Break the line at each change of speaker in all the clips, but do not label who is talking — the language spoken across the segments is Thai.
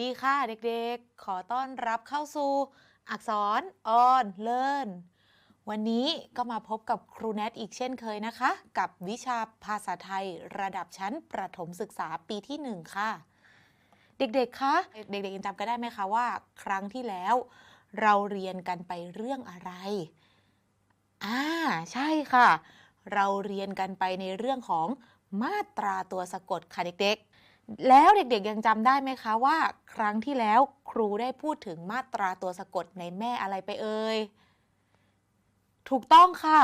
ดีค่ะเด็กๆ ขอต้อนรับเข้าสู่อักษรออนเลิร์นวันนี้ก็มาพบกับครูแนทอีกเช่นเคยนะคะ กับวิชาภาษาไทยระดับชั้นประถมศึกษาปีที่ 1 ค่ะ เด็กๆ คะ เด็กๆยังจำกันได้ไหมคะว่า ครั้งที่แล้ว เราเรียนกันไปเรื่องอะไร อ่า ใช่ค่ะ เราเรียนกันไปในเรื่องของมาตราตัวสะกดค่ะเด็กๆ แล้วเด็กๆยังจำได้ไหมคะว่าครั้งที่แล้วครูได้พูดถึงมาตราตัวสะกดในแม่อะไรไปเอ่ย ถูกต้องค่ะ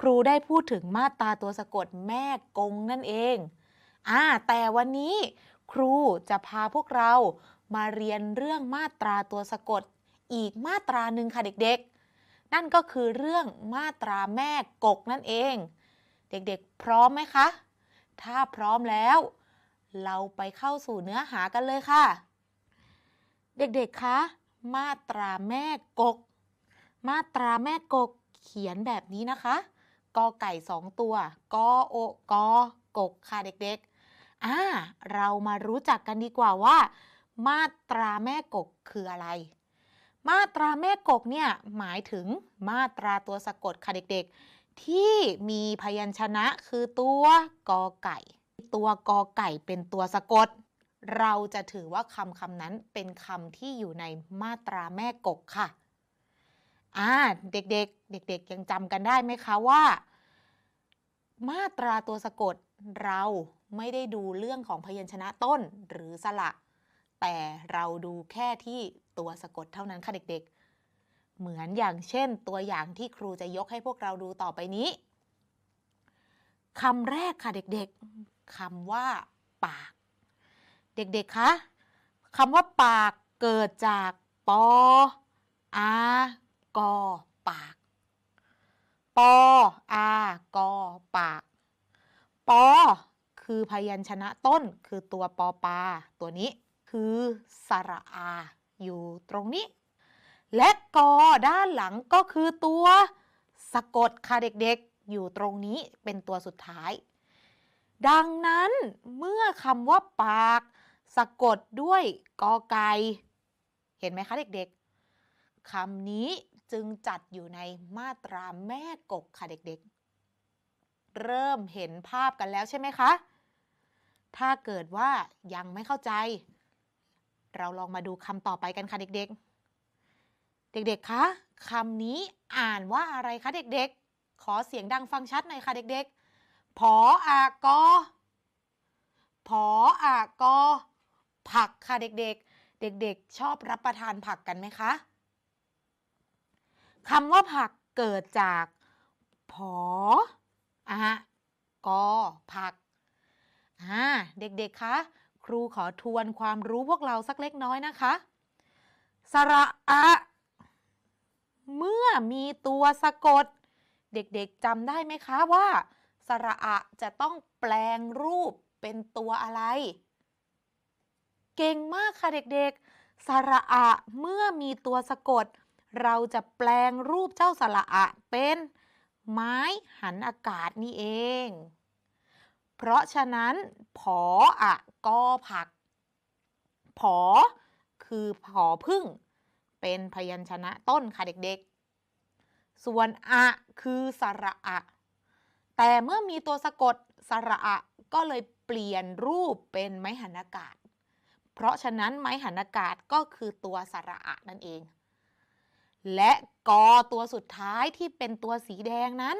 ครูได้พูดถึงมาตราตัวสะกดแม่กงนั่นเองอ่าแต่วันนี้ครูจะพาพวกเรามาเรียนเรื่องมาตราตัวสะกดอีกมาตราหนึ่งค่ะเด็กๆ นั่นก็คือเรื่องมาตราแม่กกนั่นเอง เด็กๆ พร้อมไหมคะ ถ้าพร้อมแล้ว เราไปเข้าสู่เนื้อหากันเลยค่ะ เด็กๆ คะ มาตราแม่กก มาตราแม่กกเขียนแบบนี้นะคะกอไก่สองตัวกอโอกอกกค่ะเด็กๆ อ่า เรามารู้จักกันดีกว่าว่า มาตราแม่กกคืออะไร มาตราแม่กกเนี่ยหมายถึงมาตราตัวสะกดค่ะเด็กๆ ที่มีพยัญชนะคือตัวกอไก่ ตัวกอไก่เป็นตัวสะกด เราจะถือว่าคำคำนั้นเป็นคำที่อยู่ในมาตราแม่กกค่ะอ่าเด็กๆ เด็กๆยังจำกันได้ไหมคะว่า มาตราตัวสะกดเราไม่ได้ดูเรื่องของพยัญชนะต้นหรือสระ แต่เราดูแค่ที่ตัวสะกดเท่านั้นค่ะเด็กๆ เหมือนอย่างเช่น ตัวอย่างที่ครูจะยกให้พวกเราดูต่อไปนี้คำแรกค่ะเด็กๆ คำว่า ปาก เด็กๆ คะคำว่าปากเกิดจากปออากอปากปออากอปากปอคือพยัญชนะต้นคือตัวปอปา ตัวนี้คือสระอา อยู่ตรงนี้ และกอด้านหลังก็คือตัวสะกดค่ะเด็กๆ อยู่ตรงนี้เป็นตัวสุดท้าย ดังนั้นเมื่อคำว่าปาก สะกดด้วยกอไก่เห็นไหมคะเด็กๆคำนี้จึงจัดอยู่ในมาตราแม่กกค่ะเด็กๆ เริ่มเห็นภาพกันแล้วใช่ไหมคะ ถ้าเกิดว่ายังไม่เข้าใจ เราลองมาดูคำต่อไปกันค่ะเด็กๆ เด็กๆ คะคำนี้อ่านว่าอะไรคะเด็กๆ ขอเสียงดังฟังชัดหน่อยค่ะเด็กๆ ผออากอผออากอ ผักค่ะเด็กๆ เด็กๆ ชอบรับประทานผักกันไหมคะคำว่าผักเกิดจากผออากอ ผักอ่าเด็กๆ คะ ครูขอทวนความรู้พวกเราสักเล็กน้อยนะคะ สระอะ เมื่อมีตัวสะกด เด็กๆจำได้ไหมคะว่า ระอะจะต้องแปลงรูปเป็นตัวอะไร เก่งมากค่ะเด็กๆ สระอะเมื่อมีตัวสะกด เราจะแปลงรูปเจ้าสระอะเป็นไม้หันอากาศนี่เอง เพราะฉะนั้นผออะกอผัก ผอ คือผอพึ่ง เป็นพยัญชนะต้นค่ะเด็กๆ ส่วนอะคือสระอะ แต่เมื่อมีตัวสะกดสระอะก็เลยเปลี่ยนรูปเป็นไม้หันอากาศ เพราะฉะนั้นไม้หันอากาศก็คือตัวสระอะนั่นเอง และกอตัวสุดท้ายที่เป็นตัวสีแดงนั้น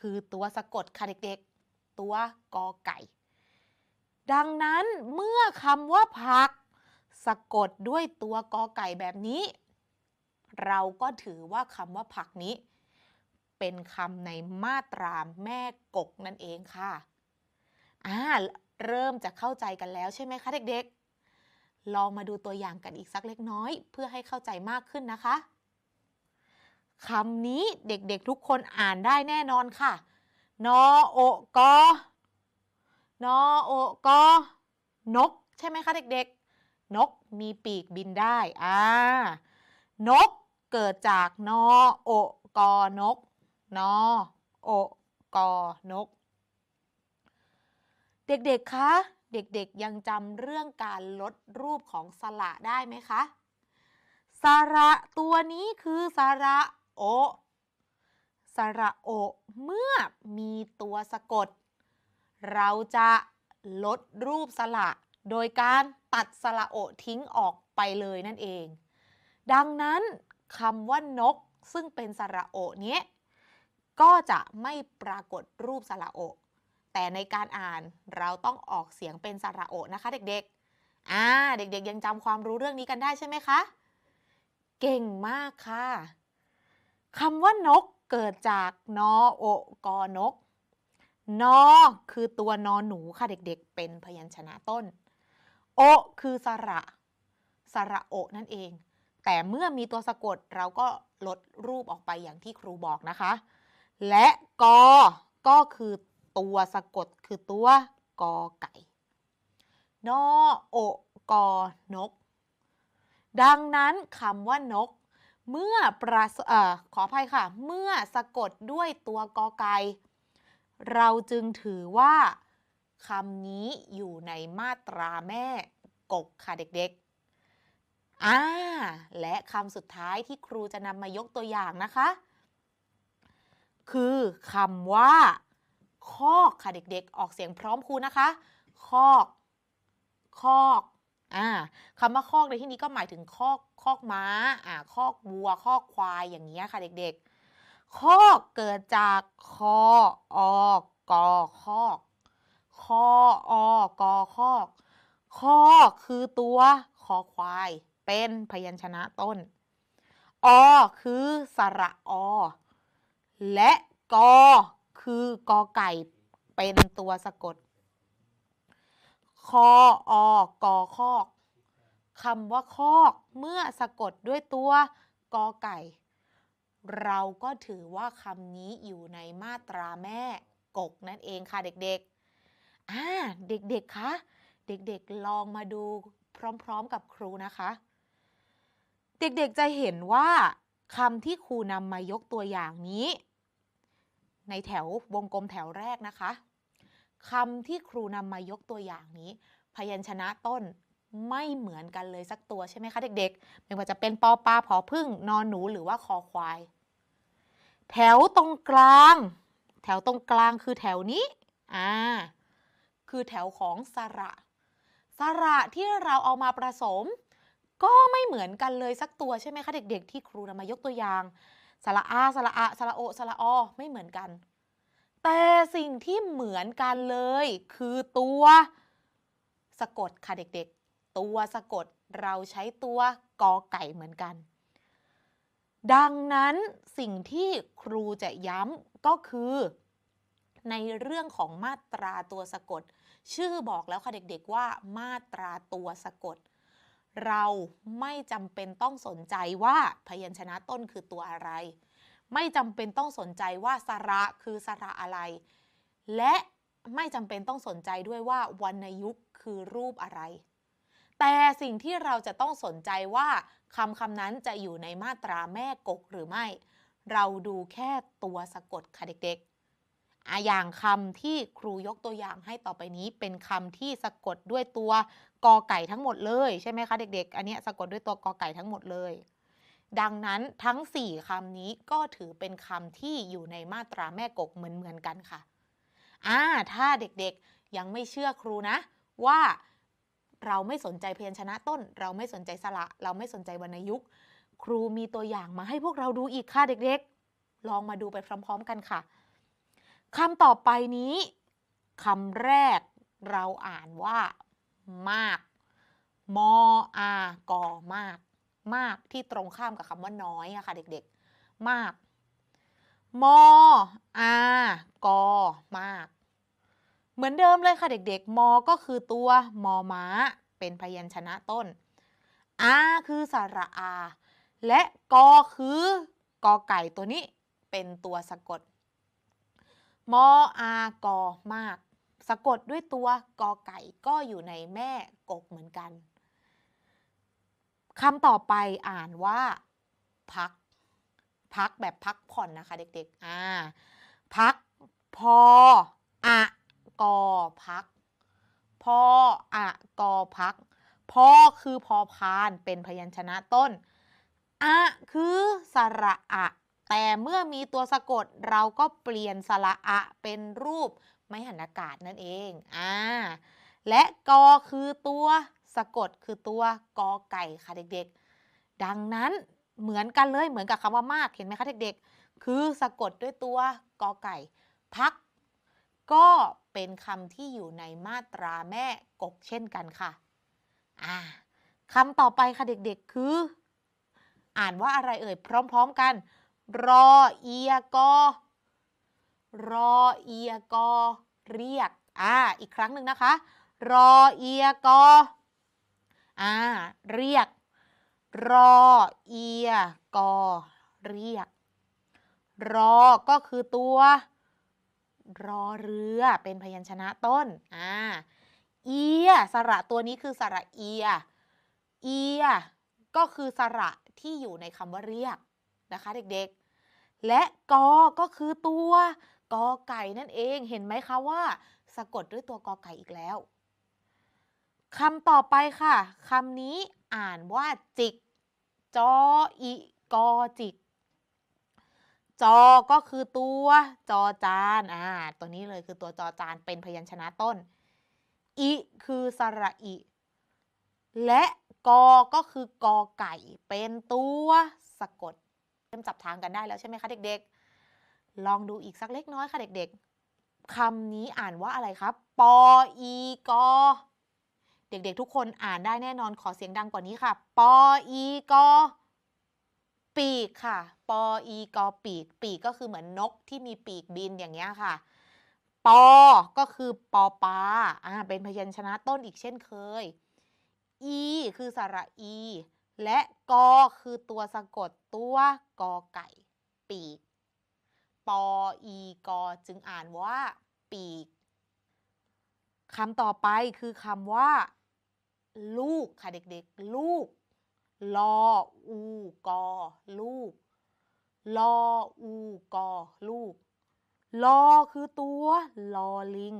คือตัวสะกดค่ะเด็กๆ ตัวกอไก่ ดังนั้นเมื่อคำว่าผัก สะกดด้วยตัวกอไก่แบบนี้ เราก็ถือว่าคำว่าผักนี้ เป็นคำในมาตราแม่กกนั่นเองค่ะอ่าเริ่มจะเข้าใจกันแล้วใช่ไหมคะเด็กๆ ลองมาดูตัวอย่างกันอีกสักเล็กน้อย เพื่อให้เข้าใจมากขึ้นนะคะคำนี้เด็กๆทุกคนอ่านได้แน่นอนค่ะ นอโอกอนอโอกอนก ใช่ไหมคะเด็กๆ นกมีปีกบินได้ อ่า นกเกิดจากนอโอกอนก นอโอกอนก เด็กๆ คะ เด็กๆ ยังจำเรื่องการลดรูปของสระได้ไหมคะ สระตัวนี้คือสระโอ สระโอ เมื่อมีตัวสะกด เราจะลดรูปสระโดยการตัดสระโอทิ้งออกไปเลยนั่นเอง ดังนั้นคำว่านกซึ่งเป็นสระโอเนี้ย ก็จะไม่ปรากฏรูปสระโอ แต่ในการอ่านเราต้องออกเสียงเป็นสระโอนะคะเด็กๆ อ่า เด็กๆ ยังจำความรู้เรื่องนี้กันได้ใช่ไหมคะ เก่งมากค่ะคำว่านกเกิดจากนอโอกอนก นอคือตัวนอหนูค่ะเด็กๆ เป็นพยัญชนะต้น โอ คือสระ สระโอนั่นเอง แต่เมื่อมีตัวสะกดเราก็ลดรูปออกไปอย่างที่ครูบอกนะคะ และกอก็คือตัวสะกดคือตัวกอไก่ นอโอกอนก ดังนั้นคำว่านก เมื่อประเอ่อขออภัยค่ะ เมื่อสะกดด้วยตัวกอไก่ เราจึงถือว่าคำนี้อยู่ในมาตราแม่กกค่ะเด็กๆ อ่า และคำสุดท้ายที่ครูจะนำมายกตัวอย่างนะคะ คือคำว่า คอกค่ะเด็กๆ ออกเสียงพร้อมครูนะคะ คอก คอกอ่าคำว่าคอกในที่นี้ก็หมายถึงคอกคอกม้าอ่าคอกวัว คอกควายอย่างนี้ยค่ะเด็กๆ คอกเกิดจากคอออกอคอกคอออกอคอก คอคือตัวคอควาย เป็นพยัญชนะต้น อ คือสระอ และกอคือกอไก่เป็นตัวสะกดคออกอคอกคำว่าคอกเมื่อสะกดด้วยตัวกอไก่ เราก็ถือว่าคำนี้อยู่ในมาตราแม่กกนั่นเองค่ะเด็กๆอ่าเด็กๆคะเด็กๆลองมาดูพร้อมๆกับครูนะคะ เด็กๆจะเห็นว่าคำที่ครูนำมายกตัวอย่างนี้ ในแถววงกลมแถวแรกนะคะคำที่ครูนำมายกตัวอย่างนี้ พยัญชนะต้นไม่เหมือนกันเลยสักตัวใช่ไหมคะเด็กๆ ไม่ว่าจะเป็นปอปลาผอพึ่งนอนหนูหรือว่าคอควาย แถวตรงกลาง แถวตรงกลางคือแถวนี้อ่าคือแถวของสระสระที่เราเอามาผสม ก็ไม่เหมือนกันเลยสักตัวใช่ไหมคะเด็กๆ ที่ครูนำมายกตัวอย่าง สระอาสระอะสระโอสระอไม่เหมือนกัน แต่สิ่งที่เหมือนกันเลย คือตัวสะกดค่ะเด็กๆ ตัวสะกดเราใช้ตัวกอไก่เหมือนกัน ดังนั้นสิ่งที่ครูจะย้ำก็คือ ในเรื่องของมาตราตัวสะกด ชื่อบอกแล้วค่ะเด็กๆว่ามาตราตัวสะกด เราไม่จำเป็นต้องสนใจว่าพยัญชนะต้นคือตัวอะไร ไม่จำเป็นต้องสนใจว่าสระคือสระอะไร และไม่จำเป็นต้องสนใจด้วยว่าวรรณยุกต์คือรูปอะไร แต่สิ่งที่เราจะต้องสนใจว่าคำคำนั้นจะอยู่ในมาตราแม่กกหรือไม่ เราดูแค่ตัวสะกดค่ะเด็กๆ อะอย่างคำที่ครูยกตัวอย่างให้ต่อไปนี้เป็นคำที่สะกดด้วยตัวกอไก่ทั้งหมดเลยใช่ไหมคะเด็กๆ อันนี้สะกดด้วยตัวกอไก่ทั้งหมดเลย ดังนั้นทั้ง 4คำนี้ก็ถือเป็นคำที่อยู่ในมาตราแม่กกเหมือนๆกันค่ะอ่าถ้าเด็กๆยังไม่เชื่อครูนะ ว่าเราไม่สนใจเพยัญชนะต้น เราไม่สนใจสระ เราไม่สนใจวรรณยุกต์ครูมีตัวอย่างมาให้พวกเราดูอีกค่ะเด็กๆ ลองมาดูไปพร้อม ๆ กันค่ะ คำต่อไปนี้คำแรกเราอ่านว่ามากมออากอมาก มากที่ตรงข้ามกับคำว่าน้อยอะค่ะเด็กๆ มาก มออากอมาก เหมือนเดิมเลยค่ะเด็กๆมอก็คือตัวมอม้า เป็นพยัญชนะต้น อาคือสระอา และกอคือกอไก่ตัวนี้เป็นตัวสะกด มออากอมาก สะกดด้วยตัวกอไก่ก็อยู่ในแม่กกเหมือนกันคำต่อไปอ่านว่า พัก พักแบบพักผ่อนนะคะ เด็กๆอ่าพักพออะกอพัก พออะกอพัก พอคือพอพานเป็นพยัญชนะต้นอะคือสระอะ แต่เมื่อมีตัวสะกดเราก็เปลี่ยนสระอะเป็นรูปไม่หันอากาศนั่นเองอ่าและกอคือตัวสะกดคือตัวกอไก่ค่ะเด็กๆ ดังนั้นเหมือนกันเลยเหมือนกับคำว่ามากเห็นไหมคะเด็กๆ คือสะกดด้วยตัวกอไก่ พัก ก็เป็นคำที่อยู่ในมาตราแม่กกเช่นกันค่ะอ่าคำต่อไปค่ะเด็กๆ คือ อ่านว่าอะไรเอ่ยพร้อม ๆ กัน รอเอียกอ รอเอียกอ เรียก อ่า อีกครั้งหนึ่งนะคะ รอเอียกอ อ่า เรียก รอเอียกอ เรียก รอ ก็คือตัว รอเรือ เป็นพยัญชนะต้น อ่า เอีย สระตัวนี้คือสระเอีย เอีย ก็คือสระที่อยู่ในคำว่าเรียก นะคะเด็กๆ และกอก็คือตัวกอไก่นั่นเองเห็นไหมคะว่า สะกดด้วยตัวกอไก่อีกแล้วคำต่อไปค่ะคำนี้อ่านว่าจิก จออีกอจิก จอก็คือตัวจอจานอ่าตัวนี้เลยคือตัวจอจานเป็นพยัญชนะต้นอิคือสระอิ และกอก็คือกอไก่เป็นตัวสะกด เริ่มจับทางกันได้แล้วใช่ไหมคะเด็กๆ ลองดูอีกสักเล็กน้อยค่ะเด็กๆคำนี้อ่านว่าอะไรครับ ปออีกอ เด็กๆทุกคนอ่านได้แน่นอนขอเสียงดังกว่านี้ค่ะ ปออีกอ ปีกค่ะ ปออีกอปีก ปีกก็คือเหมือนนกที่มีปีกบินอย่างเงี้ยค่ะ ปอ ก็คือปอปลาอ่าเป็นพยัญชนะต้นอีกเช่นเคย อี คือสระอี และกอคือตัวสะกดตัวกอไก่ ปีก ปออีกอจึงอ่านว่า ปีกคำต่อไปคือคำว่า ลูกค่ะเด็กๆ ลูกลออูกอลูกลออูกอลูกลอคือตัวลอลิง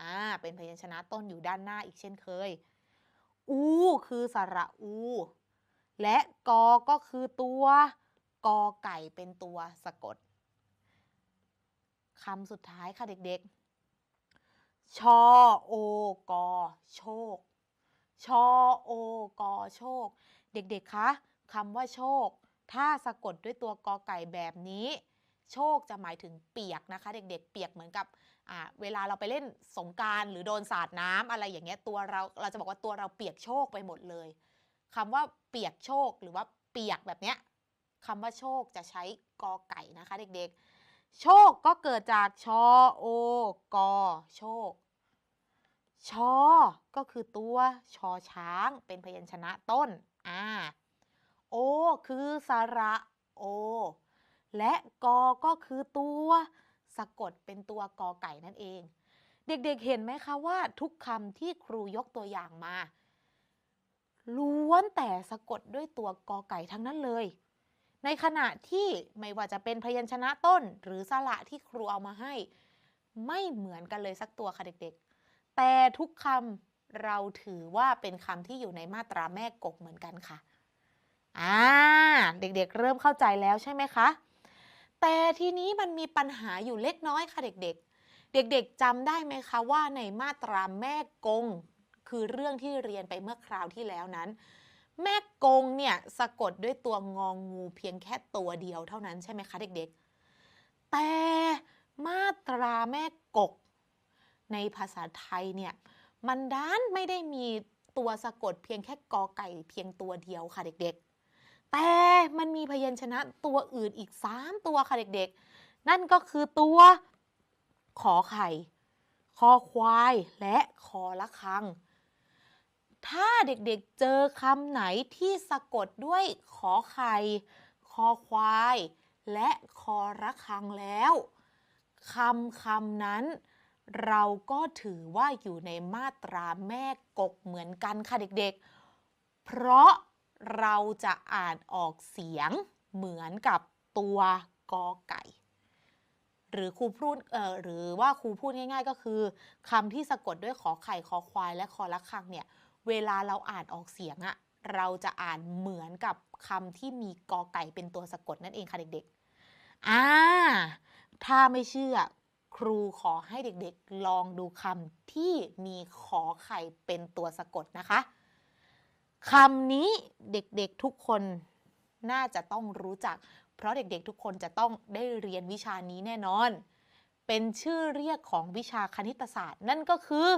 อ่าเป็นพยัญชนะต้นอยู่ด้านหน้าอีกเช่นเคย อู คือสระอู และกอก็คือตัวกอไก่เป็นตัวสะกดคำสุดท้ายค่ะเด็กๆ ชอโอกอโชค ชอโอกอโชค เด็กๆ คะคำว่าโชค ถ้าสะกดด้วยตัวกอไก่แบบนี้ โชคจะหมายถึงเปียกนะคะ เด็กๆ เปียกเหมือนกับเวลาเราไปเล่นสงการหรือโดนสาดน้ำอะไรอย่างเงี้ยตัวเราเราจะบอกว่าตัวเราเปียกโชคไปหมดเลย คำว่าเปียกโชคหรือว่าเปียกแบบเนี้ยคำว่าโชคจะใช้กอไก่นะคะเด็กๆ โชคก็เกิดจากชอโอกอโชค ชอ ก็คือตัวชอช้างเป็นพยัญชนะต้นอ่าโอ คือสระโอ และกอก็คือตัวสะกดเป็นตัวกอไก่นั่นเอง เด็กๆเห็นไหมคะว่าทุกคำที่ครูยกตัวอย่างมา ล้วนแต่สะกดด้วยตัวกอไก่ทั้งนั้นเลย ในขณะที่ไม่ว่าจะเป็นพยัญชนะต้น หรือสระที่ครูเอามาให้ ไม่เหมือนกันเลยสักตัวค่ะเด็กๆ แต่ทุกคำเราถือว่าเป็นคำที่อยู่ในมาตราแม่กกเหมือนกันค่ะอ่าเด็กๆ เริ่มเข้าใจแล้วใช่ไหมคะ แต่ทีนี้มันมีปัญหาอยู่เล็กน้อยค่ะเด็กๆ เด็กๆจำได้ไหมคะว่าในมาตราแม่กง คือเรื่องที่เรียนไปเมื่อคราวที่แล้วนั้น แม่กงเนี่ยสะกดด้วยตัวงองงูเพียงแค่ตัวเดียวเท่านั้นใช่ไหมคะเด็กๆ แต่มาตราแม่กก ในภาษาไทยเนี่ยมันด้านไม่ได้มีตัวสะกดเพียงแค่กอไก่เพียงตัวเดียวค่ะเด็กๆ แต่มันมีพยัญชนะตัวอื่นอีก 3 ตัวค่ะเด็กๆ นั่นก็คือตัวขอไข่ คอควาย และคอละคัง ถ้าเด็กๆเจอคำไหนที่สะกดด้วยขอไข่ คอควาย และคอระคังแล้วคำคำนั้น เราก็ถือว่าอยู่ในมาตราแม่กกเหมือนกันค่ะเด็กๆ เพราะเราจะอ่านออกเสียงเหมือนกับตัวกอไก่ หรือครูพูดเอ่อหรือว่าครูพูดง่าย ๆ ก็คือคำที่สะกดด้วยขอไข่คอควายและคอละคังเนี่ย เวลาเราอ่านออกเสียงอะเราจะอ่านเหมือนกับคำที่มีกอไก่เป็นตัวสะกดนั่นเองค่ะเด็กๆ อ่า ถ้าไม่เชื่อครูขอให้เด็กๆ ลองดูคำที่มีขอไข่เป็นตัวสะกดนะคะคำนี้เด็กๆทุกคนน่าจะต้องรู้จัก เพราะเด็กๆทุกคนจะต้องได้เรียนวิชานี้แน่นอน เป็นชื่อเรียกของวิชาคณิตศาสตร์ นั่นก็คือ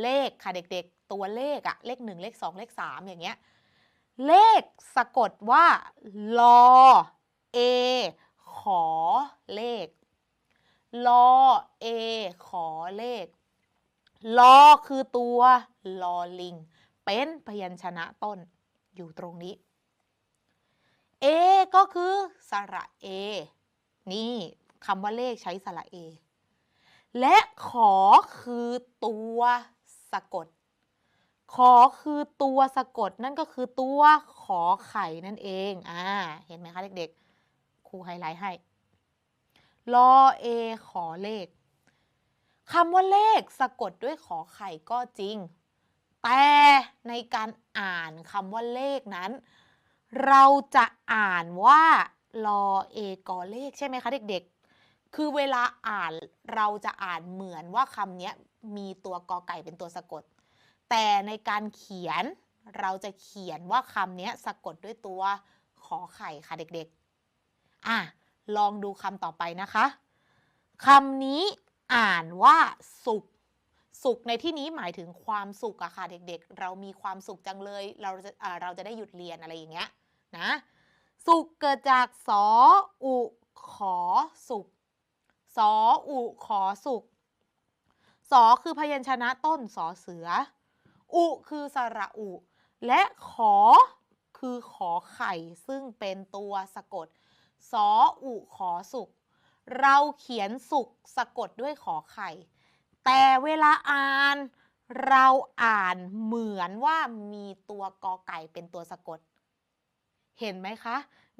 เลขค่ะเด็กๆ ตัวเลขอะเลข1เลข2เลข3อย่างเงี้ยเลขสะกดว่าลอเอขอเลขลอเอขอเลขลอคือตัวลอลิง เป็นพยัญชนะต้นอยู่ตรงนี้เอก็คือสระเอนี่คำว่าเลขใช้สระเอและขอคือตัวสะกด ขอคือตัวสะกดนั่นก็คือตัวขอไข่นั่นเอง อ่า เห็นไหมคะเด็กๆ ครูไฮไลท์ให้ ลอเอขอเลขคำว่าเลขสะกดด้วยขอไข่ก็จริง แต่ในการอ่านคำว่าเลขนั้น เราจะอ่านว่าลอเอกอเลขใช่ไหมคะเด็กๆ คือเวลาอ่านเราจะอ่านเหมือนว่าคำนี้มีตัวกอไก่เป็นตัวสะกด แต่ในการเขียนเราจะเขียนว่าคำนี้สะกดด้วยตัวขอไข่ค่ะเด็กๆ อะ ลองดูคำต่อไปนะคะ คำนี้อ่านว่าสุข สุขในที่นี้หมายถึงความสุขอะค่ะเด็กๆ เรามีความสุขจังเลย เราจะเราจะได้หยุดเรียนอะไรอย่างเงี้ยนะ สุขเกิดจากสออุขอสุข สออุขอสุข สอคือพยัญชนะต้นสอเสือ อุคือสระอุ และขอคือขอไข่ซึ่งเป็นตัวสะกด สออุขอสุข เราเขียนสุขสะกดด้วยขอไข่ แต่เวลาอ่านเราอ่านเหมือนว่ามีตัวกอไก่เป็นตัวสะกด เห็นไหมคะ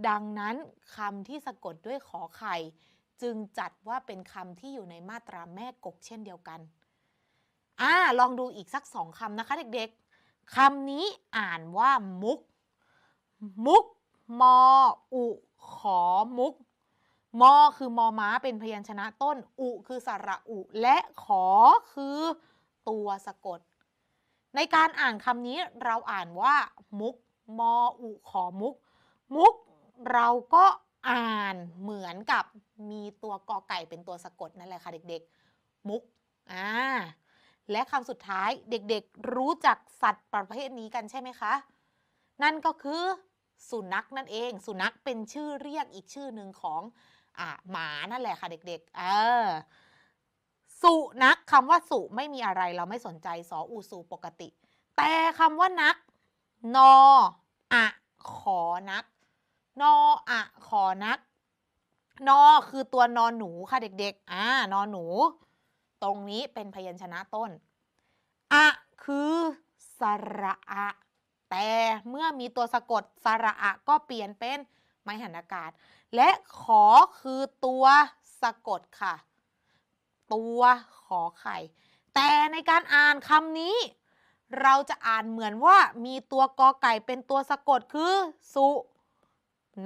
ดังนั้นคำที่สะกดด้วยขอไข่ จึงจัดว่าเป็นคำที่อยู่ในมาตราแม่กกเช่นเดียวกัน อ่าลองดูอีกสักสองคำนะคะเด็กๆคำนี้อ่านว่ามุก มุก มอ อุ ขอมุก มอคือมอม้าเป็นพยัญชนะต้น อุคือสระอุ และขอคือตัวสะกด ในการอ่านคำนี้เราอ่านว่า มุก มอ อุขอมุก มุกเราก็อ่านเหมือนกับมีตัวกอไก่เป็นตัวสะกดนั่นแหละค่ะเด็กๆ มุก อ่า และคำสุดท้ายเด็กๆรู้จักสัตว์ประเภทนี้กันใช่ไหมคะ นั่นก็คือสุนัขนั่นเอง สุนัขเป็นชื่อเรียกอีกชื่อหนึ่งของอ่าหมานั่นแหละค่ะเด็กๆ เออ สุนัขคำว่าสุไม่มีอะไรเราไม่สนใจสออูสูปกติ แต่คำว่านัก นออะขอนัก นออะขอนัก นอคือตัวนอนหนูค่ะเด็กๆ อ่านอนหนู ตรงนี้เป็นพยัญชนะต้น อะคือสระอะแต่เมื่อมีตัวสะกดสระอะก็เปลี่ยนเป็นไม้หันอากาศ และขอคือตัวสะกดค่ะ ตัวขอไข่ แต่ในการอ่านคำนี้ เราจะอ่านเหมือนว่ามีตัวกอไก่เป็นตัวสะกดคือสุ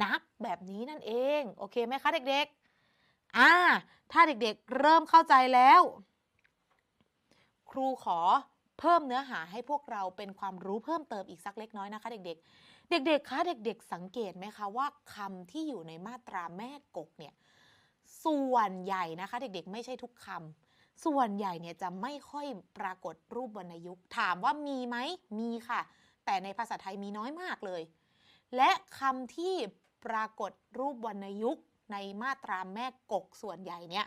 นักแบบนี้นั่นเอง โอเคไหมคะเด็กๆ อ่าถ้าเด็กๆเริ่มเข้าใจแล้ว ครูขอเพิ่มเนื้อหาให้พวกเราเป็นความรู้เพิ่มเติมอีกสักเล็กน้อยนะคะ เด็กๆ เด็กๆคะเด็ก ๆ สังเกตไหมคะว่าคำที่อยู่ในมาตราแม่กกเนี่ยส่วนใหญ่นะคะ เด็กๆ ไม่ใช่ทุกคำส่วนใหญ่เนี่ยจะไม่ค่อยปรากฏรูปวรรณยุกต์ถามว่ามีไหมมีค่ะ แต่ในภาษาไทยมีน้อยมากเลย และคำที่ปรากฏรูปวรรณยุกต์ ในมาตราแม่กกส่วนใหญ่เนี่ย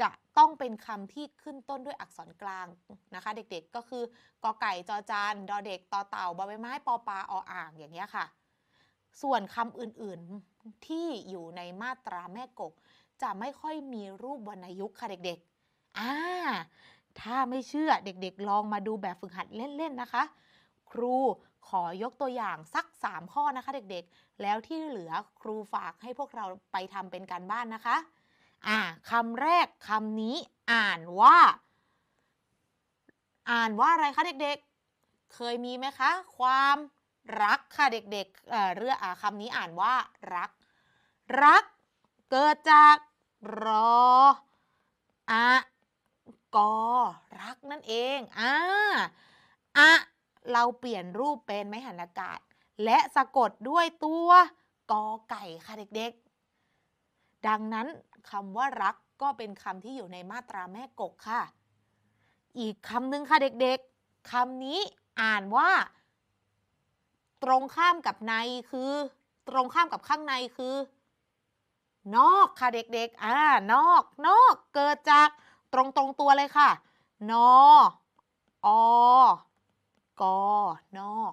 จะต้องเป็นคำที่ขึ้นต้นด้วยอักษรกลางนะคะ เด็กๆก็คือกอไก่จอจานดอเด็กต่อเต่าบอใบไม้ปอปลาออ่างอย่างเงี้ยค่ะ ส่วนคำอื่นๆที่อยู่ในมาตราแม่กก จะไม่ค่อยมีรูปวรรณยุกต์ค่ะเด็กๆอ่าถ้าไม่เชื่อเด็กๆ ลองมาดูแบบฝึกหัดเล่นๆนะคะ ครูขอยกตัวอย่างสัก 3 ข้อนะคะเด็กๆ แล้วที่เหลือครูฝากให้พวกเราไปทำเป็นการบ้านนะคะ อ่าคำแรกคำนี้อ่านว่า อ่านว่าอะไรคะเด็กๆ เคยมีไหมคะ ความรักค่ะเด็กๆเเรื่องอคำนี้อ่านว่ารัก รักเกิดจากรออะกอรักนั่นเองอ่าอะเราเปลี่ยนรูปเป็นไม้หันอากาศ และสะกดด้วยตัวกอไก่ค่ะเด็กๆ ดังนั้นคำว่ารักก็เป็นคำที่อยู่ในมาตราแม่กกค่ะ อีกคำหนึ่งค่ะเด็กๆคำนี้อ่านว่า ตรงข้ามกับในคือ ตรงข้ามกับข้างในคือ นอกค่ะเด็กๆ อ่านอก นอกเกิดจากตรงตรงตัวเลยค่ะ นออกอนอก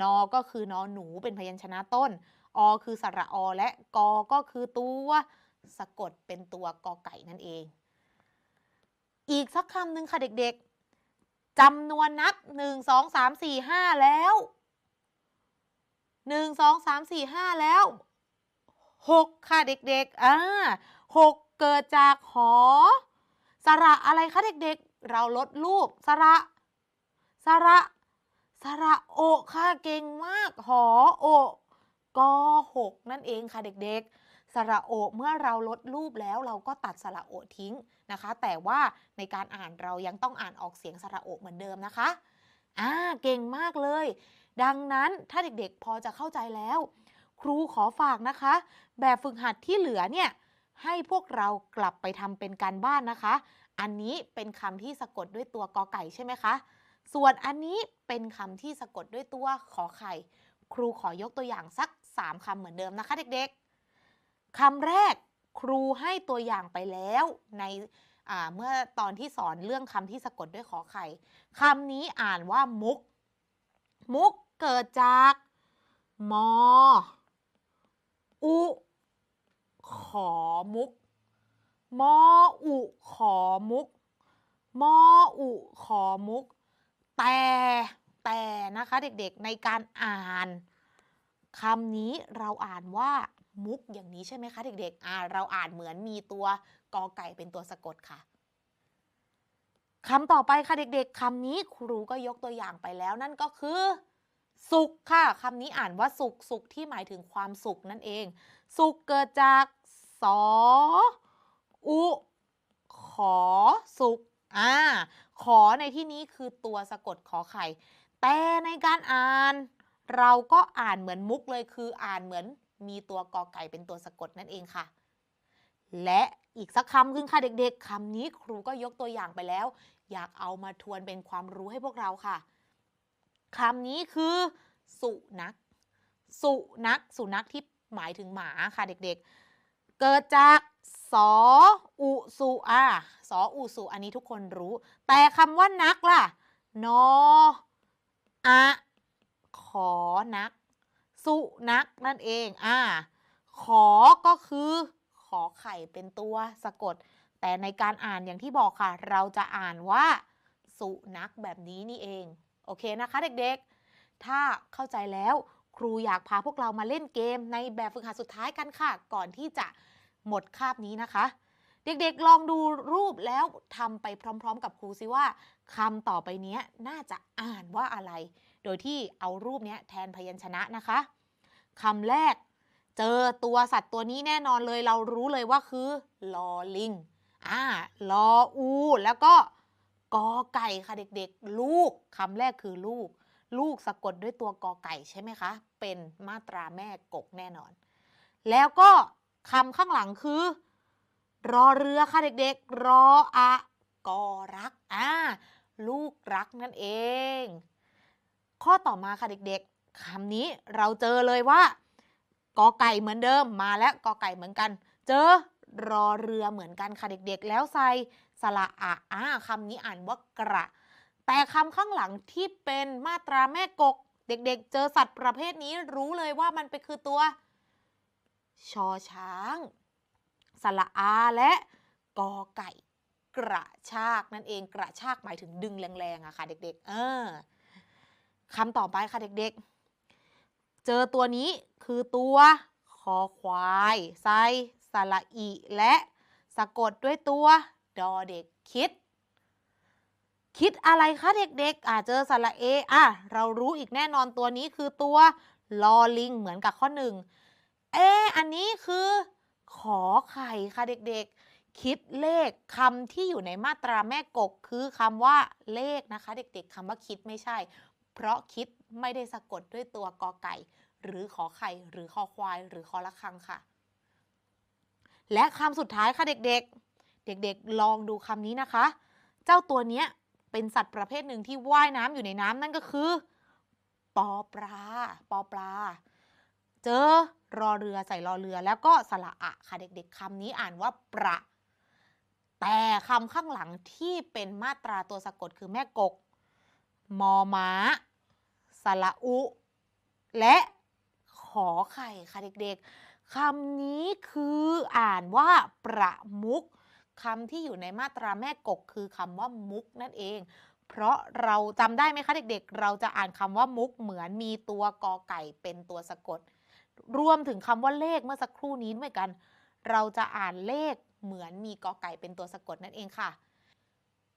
นอก็คือนอหนูเป็นพยัญชนะต้น อคือสระอและกอก็คือตัวสะกดเป็นตัวกอไก่นั่นเอง อีกสักคำหนึ่งค่ะเด็กๆจำนวนนับ 1 2 3 4 5 แล้ว 1 2 3 4 5 แล้ว 6 ค่ะเด็กๆอ่าหกเกิดจากหอ สระอะไรคะเด็กๆ เราลดรูปสระ สระ สระโอค่ะเก่งมาก หอโอกอหกนั่นเองค่ะเด็กๆ สระโอเมื่อเราลดรูปแล้วเราก็ตัดสระโอทิ้งนะคะ แต่ว่าในการอ่านเรายังต้องอ่านออกเสียงสระโอเหมือนเดิมนะคะอ่าเก่งมากเลย ดังนั้นถ้าเด็กๆ พอจะเข้าใจแล้ว ครูขอฝากนะคะ แบบฝึกหัดที่เหลือเนี่ยให้พวกเรากลับไปทำเป็นการบ้านนะคะ อันนี้เป็นคำที่สะกดด้วยตัวกอไก่ใช่ไหมคะ ส่วนอันนี้เป็นคำที่สะกดด้วยตัวขอไข่ ครูขอยกตัวอย่างสัก 3คำเหมือนเดิมนะคะเด็กๆคำแรกครูให้ตัวอย่างไปแล้วในเมื่อตอนที่สอนเรื่องคำที่สะกดด้วยขอไข่คำนี้อ่านว่ามุก มุกเกิดจาก มอ อุ ขอมุก มออุขอมุก มออุขอมุก แต่แต่นะคะเด็กๆในการอ่านคำนี้เราอ่านว่ามุกอย่างนี้ใช่ไหมคะเด็กๆอ่าเราอ่านเหมือนมีตัวกอไก่เป็นตัวสะกดค่ะคำต่อไปค่ะเด็กๆคำนี้ครูก็ยกตัวอย่างไปแล้วนั่นก็คือ สุขค่ะคำนี้อ่านว่าสุขสุขที่หมายถึงความสุขนั่นเอง สุขเกิดจากสออุขอสุข อ่าขอในที่นี้คือตัวสะกดขอไข่ แต่ในการอ่าน เราก็อ่านเหมือนมุกเลยคืออ่านเหมือนมีตัวกอไก่เป็นตัวสะกดนั่นเองค่ะ และอีกสักคำหนึงค่ะเด็กๆคำนี้ครูก็ยกตัวอย่างไปแล้ว อยากเอามาทวนเป็นความรู้ให้พวกเราค่ะคำนี้คือ สุนัข สุนัข สุนัขที่หมายถึงหมาค่ะเด็กๆ เกิดจากสออุสุอะสออุสุอันนี้ทุกคนรู้ แต่คำว่านักล่ะ นออะขอนัก สุนักนั่นเองอ่าขอก็คือ ขอไข่เป็นตัวสะกด แต่ในการอ่านอย่างที่บอกค่ะ เราจะอ่านว่า สุนักแบบนี้นี่เอง โอเคนะคะเด็กๆ ถ้าเข้าใจแล้วครูอยากพาพวกเรามาเล่นเกมในแบบฝึกหัดสุดท้ายกันค่ะ ก่อนที่จะ หมดคาบนี้นะคะ เด็กๆลองดูรูปแล้วทำไปพร้อม ๆ กับครูซิว่าคำต่อไปนี้น่าจะอ่านว่าอะไร โดยที่เอารูปนี้แทนพยัญชนะนะคะคำแรก เจอตัวสัตว์ตัวนี้แน่นอนเลย เรารู้เลยว่าคือลอลิงอ่าลออู แล้วก็กอไก่ค่ะเด็กๆ ลูกคำแรกคือลูก ลูกสะกดด้วยตัวกอไก่ใช่ไหมคะ เป็นมาตราแม่กกแน่นอน แล้วก็ คำข้างหลังคือ รอเรือค่ะเด็กๆ รออะกอรักอ่าลูกรักนั่นเอง ข้อต่อมาค่ะเด็กๆคำนี้เราเจอเลยว่ากอไก่เหมือนเดิมมาแล้วกอไก่เหมือนกัน เจอรอเรือเหมือนกันค่ะเด็กๆ แล้วใส่สระอะอ่าคำนี้อ่านว่ากระ แต่คำข้างหลังที่เป็นมาตราแม่กก เด็กๆ เจอสัตว์ประเภทนี้รู้เลยว่ามันเป็นคือตัว ชอช้าง สระอาและกอไก่ กระชากนั่นเองกระชากหมายถึงดึงแรงๆอะค่ะเด็กๆ เออคำต่อไปค่ะเด็กๆ เจอตัวนี้คือตัวคอควายไซสระอีและสะกดด้วยตัวดอเด็กคิด คิดอะไรคะเด็กๆอ่าเจอสระเออะเรารู้อีกแน่นอนตัวนี้คือตัวลอลิงเหมือนกับข้อหนึ่ง เอะอันนี้คือ ขอไข่ค่ะเด็กๆ คิดเลขคำที่อยู่ในมาตราแม่กกคือคำว่าเลขนะคะ เด็กๆคำว่าคิดไม่ใช่ เพราะคิดไม่ได้สะกดด้วยตัวกอไก่ หรือขอไข่ หรือคอควาย หรือคอละคังค่ะ และคำสุดท้ายค่ะเด็กๆ เด็กๆ ลองดูคำนี้นะคะ เจ้าตัวเนี้ยเป็นสัตว์ประเภทหนึ่งที่ว่ายน้ำอยู่ในน้ำนั่นก็คือ ปอปลา ปอปลา เจอรอเรือใส่รอเรือแล้วก็สระอะค่ะเด็กๆคำนี้อ่านว่าประ แต่คำข้างหลังที่เป็นมาตราตัวสะกดคือแม่กก มอม้า สระอุ และขอไข่ค่ะเด็กๆคำนี้คืออ่านว่าประมุกคำที่อยู่ในมาตราแม่กกคือคำว่ามุกนั่นเอง เพราะเราจำได้ไหมคะเด็กๆ เราจะอ่านคำว่ามุกเหมือนมีตัวกอไก่เป็นตัวสะกด รวมถึงคำว่าเลขเมื่อสักครู่นี้ด้วยกัน เราจะอ่านเลขเหมือนมีกอไก่เป็นตัวสะกดนั่นเองค่ะ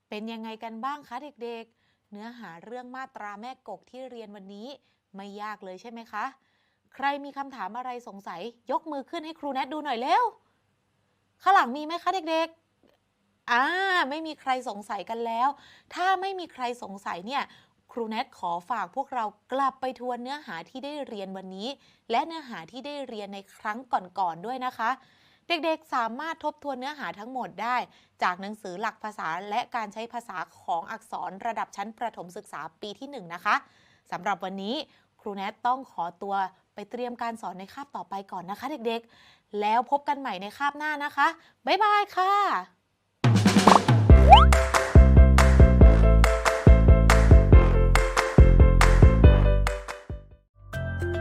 เป็นยังไงกันบ้างคะเด็กๆ เนื้อหาเรื่องมาตราแม่กกที่เรียนวันนี้ไม่ยากเลยใช่ไหมคะ ใครมีคำถามอะไรสงสัย ยกมือขึ้นให้ครูแนทดูหน่อยเร็ว ข้างหลังมีไหมคะเด็กๆอ่าไม่มีใครสงสัยกันแล้ว ถ้าไม่มีใครสงสัยเนี่ย รูแนทขอฝากพวกเรากลับไปทวนเนื้อหาที่ได้เรียนวันนี้ และเนื้อหาที่ได้เรียนในครั้งก่อนๆด้วยนะคะ เด็กๆสามารถทบทวนเนื้อหาทั้งหมดได้ จากหนังสือหลักภาษาและการใช้ภาษาของอักษรระดับชั้นประถมศึกษาปีที่ 1 นะคะสำหรับวันนี้ครูแนทต้องขอตัวไปเตรียมการสอนในคาบต่อไปก่อนนะคะ เด็กๆ แล้วพบกันใหม่ในคาบหน้านะคะ บ๊ายบายค่ะ